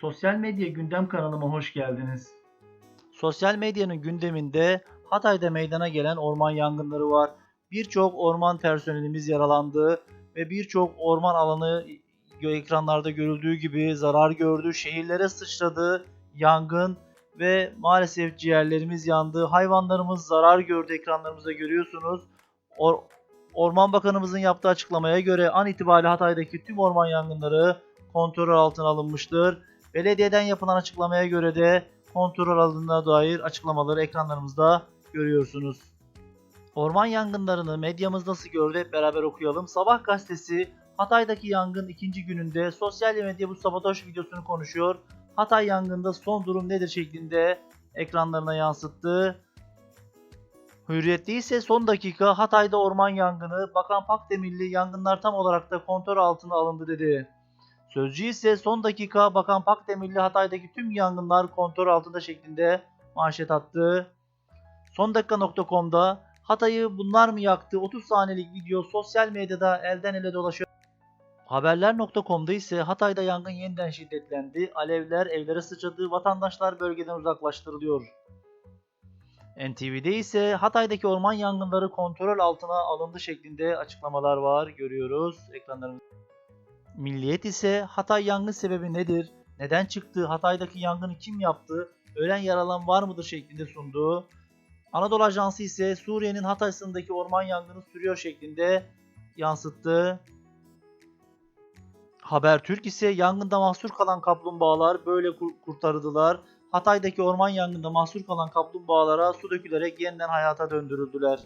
Sosyal medya gündem kanalıma hoş geldiniz. Sosyal medyanın gündeminde Hatay'da meydana gelen orman yangınları var. Birçok orman personelimiz yaralandı ve birçok orman alanı ekranlarda görüldüğü gibi zarar gördü. Şehirlere sıçradı yangın ve maalesef ciğerlerimiz yandı. Hayvanlarımız zarar gördü ekranlarımızda görüyorsunuz. Or- Orman Bakanımızın yaptığı açıklamaya göre an itibariyle Hatay'daki tüm orman yangınları kontrol altına alınmıştır. Belediyeden yapılan açıklamaya göre de kontrol alındığına dair açıklamaları ekranlarımızda görüyorsunuz. Orman yangınlarını medyamız nasıl gördü hep beraber okuyalım. Sabah gazetesi Hatay'daki yangın ikinci gününde sosyal medya bu sabotaj videosunu konuşuyor. Hatay yangında son durum nedir şeklinde ekranlarına yansıttı. Hürriyet'te ise son dakika Hatay'da orman yangını Bakan Pakdemirli yangınlar tam olarak da kontrol altına alındı dedi. Sözcü ise son dakika Bakan Pakdemirli Hatay'daki tüm yangınlar kontrol altında şeklinde manşet attı. Son dakika.com'da Hatay'ı bunlar mı yaktı 30 saniyelik video sosyal medyada elden ele dolaşıyor. Haberler.com'da ise Hatay'da yangın yeniden şiddetlendi. Alevler evlere sıçradı. Vatandaşlar bölgeden uzaklaştırılıyor. NTV'de ise Hatay'daki orman yangınları kontrol altına alındı şeklinde açıklamalar var. Görüyoruz ekranlarımızda. Milliyet ise Hatay yangın sebebi nedir? Neden çıktı? Hatay'daki yangını kim yaptı? Ölen yaralan var mıdır şeklinde sunduğu. Anadolu Ajansı ise Suriye'nin Hatay sınırındaki orman yangını sürüyor şeklinde yansıttı. Habertürk ise yangında mahsur kalan kaplumbağalar böyle kur- kurtarıldılar. Hatay'daki orman yangında mahsur kalan kaplumbağalara su dökülerek yeniden hayata döndürüldüler.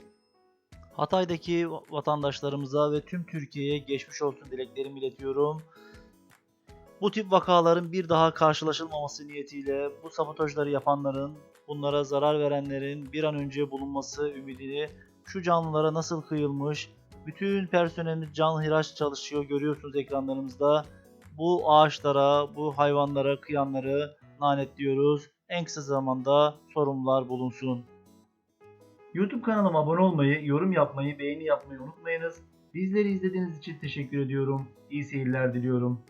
Hatay'daki vatandaşlarımıza ve tüm Türkiye'ye geçmiş olsun dileklerimi iletiyorum. Bu tip vakaların bir daha karşılaşılmaması niyetiyle bu sabotajları yapanların, bunlara zarar verenlerin bir an önce bulunması ümidini şu canlılara nasıl kıyılmış, bütün personelimiz can hiraç çalışıyor görüyorsunuz ekranlarımızda. Bu ağaçlara, bu hayvanlara kıyanları lanetliyoruz. En kısa zamanda sorumlular bulunsun. YouTube kanalıma abone olmayı, yorum yapmayı, beğeni yapmayı unutmayınız. Bizleri izlediğiniz için teşekkür ediyorum. İyi seyirler diliyorum.